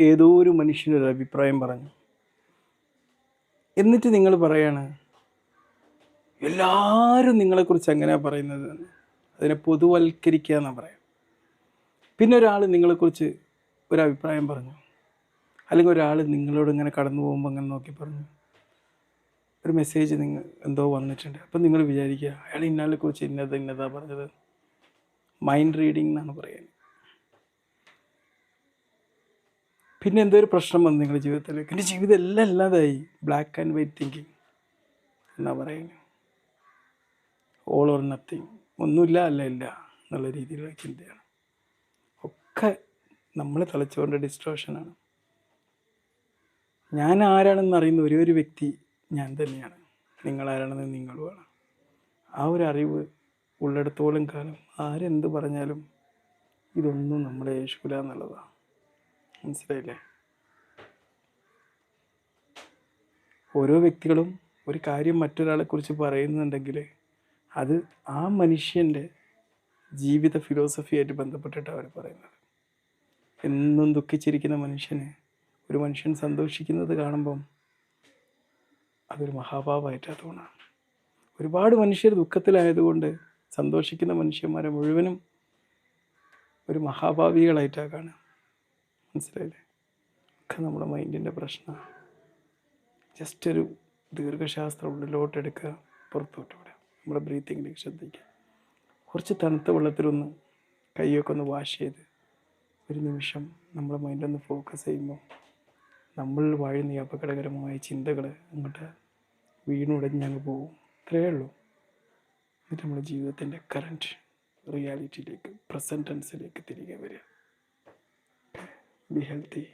ഏതോ ഒരു മനുഷ്യനൊരു അഭിപ്രായം പറഞ്ഞു. എന്നിട്ട് നിങ്ങൾ പറയാണ് എല്ലാവരും നിങ്ങളെക്കുറിച്ച് അങ്ങനെയാണ് പറയുന്നത്. അതിനെ പൊതുവൽക്കരിക്കുക എന്നാണ് പറയാം. പിന്നെ ഒരാൾ നിങ്ങളെക്കുറിച്ച് ഒരു അഭിപ്രായം പറഞ്ഞു. അല്ലെങ്കിൽ ഒരാൾ നിങ്ങളോട് ഇങ്ങനെ കടന്നു പോകുമ്പോൾ അങ്ങനെ നോക്കി പറഞ്ഞു. ഒരു മെസ്സേജ് നിങ്ങൾ എന്തോ വന്നിട്ടുണ്ട്. അപ്പം നിങ്ങൾ വിചാരിക്കുക അയാൾ ഇന്നാളെക്കുറിച്ച് ഇന്നത് ഇന്നതാ പറഞ്ഞത്. മൈൻഡ് റീഡിംഗ് എന്നാണ് പറയുന്നത്. പിന്നെ എന്തോ ഒരു പ്രശ്നം വന്നു നിങ്ങളുടെ ജീവിതത്തിൽ എന്റെ ജീവിതം എല്ലാം ഇല്ലാതായി ബ്ലാക്ക് ആൻഡ് വൈറ്റ് തിങ്കിങ് എന്നാ പറയുന്നത്. ഓൾ ഓർ നത്തിങ് ഒന്നുമില്ല അല്ല ഇല്ല എന്നുള്ള രീതിയിലുള്ള ചിന്തയാണ്. ഒക്കെ നമ്മൾ തിളച്ചുകൊണ്ട് ഡിസ്ട്രോഷനാണ് ഞാൻ ആരാണെന്ന് അറിയുന്ന ഒരേ ഒരു വ്യക്തി ഞാൻ തന്നെയാണ്. നിങ്ങൾ ആരാണെന്ന് നിങ്ങളുമാണ് ആ ഒരു അറിവ് ഉള്ളിടത്തോളം കാലം ആരെന്ത് പറഞ്ഞാലും ഇതൊന്നും നമ്മളെ യേശുല എന്നുള്ളതാണ്. മനസ്സിലായില്ലേ? ഓരോ വ്യക്തികളും ഒരു കാര്യം മറ്റൊരാളെ കുറിച്ച് പറയുന്നുണ്ടെങ്കിൽ അത് ആ മനുഷ്യന്റെ ജീവിത ഫിലോസഫിയായിട്ട് ബന്ധപ്പെട്ടിട്ട് അവർ പറയുന്നത്. എന്നും ദുഃഖിച്ചിരിക്കുന്ന മനുഷ്യന് ഒരു മനുഷ്യൻ സന്തോഷിക്കുന്നത് കാണുമ്പം അതൊരു മഹാഭാവമായിട്ടാണ് തോന്നാം. ഒരുപാട് മനുഷ്യർ ദുഃഖത്തിലായതുകൊണ്ട് സന്തോഷിക്കുന്ന മനുഷ്യന്മാരെ മുഴുവനും ഒരു മഹാഭാവികളായിട്ടാണ് കാണുക. മനസ്സിലായില്ലേ? ഒക്കെ നമ്മുടെ മൈൻഡിന്റെ പ്രശ്നമാണ്. ജസ്റ്റ് ഒരു ദീർഘശാസ്ത്രം ഉള്ളിലോട്ട് എടുക്കുക പുറത്തോട്ട് വിടുക. നമ്മുടെ ബ്രീത്തിങ്ങിലേക്ക് ശ്രദ്ധിക്കുക. കുറച്ച് തണുത്ത വെള്ളത്തിലൊന്ന് കൈയൊക്കെ ഒന്ന് വാഷ് ചെയ്ത് ഒരു നിമിഷം നമ്മുടെ മൈൻഡൊന്ന് ഫോക്കസ് ചെയ്യുമ്പോൾ നമ്മൾ വാഴുന്ന ഈ അപകടകരമായ ചിന്തകൾ അങ്ങോട്ട് വീണുടഞ്ഞങ്ങ് പോകും. ഇത്രയേ ഉള്ളൂ. എന്നിട്ട് നമ്മുടെ ജീവിതത്തിന്റെ കറന്റ് റിയാലിറ്റിയിലേക്ക് പ്രസന്റൻസിലേക്ക് തിരികെ വരിക. Be healthy.